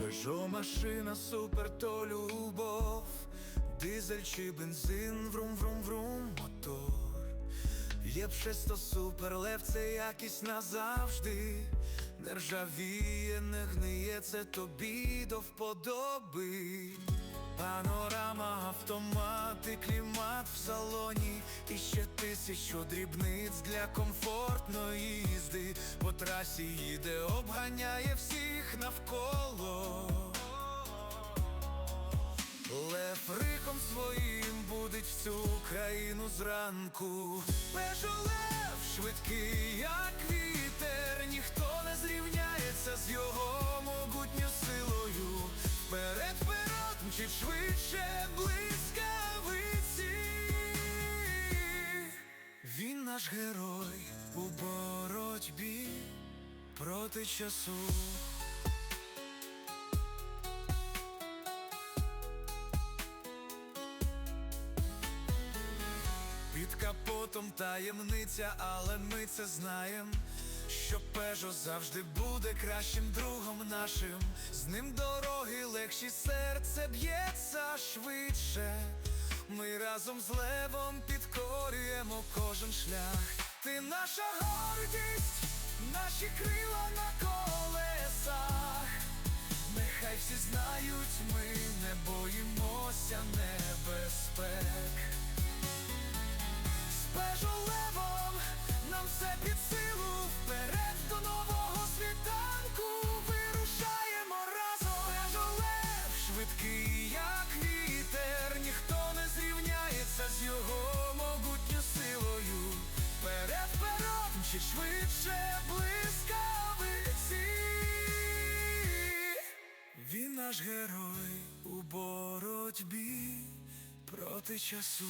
Пежо машина, супер то любов, дизель чи бензин, врум, врум, врум, мотор. Ліпше сто супер, лев це якість назавжди. Не ржавіє, не гниє, це тобі до вподоби. Панорама, автомати, клімат в салоні. І ще тисячу дрібниць для комфортної їзди. По трасі їде, обганяє всіх навколо. Лев риком своїм будить всю країну зранку. Пежо вперед, швидше блискавиці. Він наш герой у боротьбі проти часу. Під капотом таємниця, але ми це знаєм, що Пежо завжди буде кращим другом нашим. З ним дороги легші, серце б'ється швидше. Ми разом з левом підкорюємо кожен шлях. Ти наша гордість, наші крила на колесах. Нехай всі знають, ми не боїмося небезпек. З пежолевом нам все під швидкий, як вітер. Ніхто не зрівняється з його могутньою силою. Перед пером чи швидше блискавиці. Він наш герой у боротьбі проти часу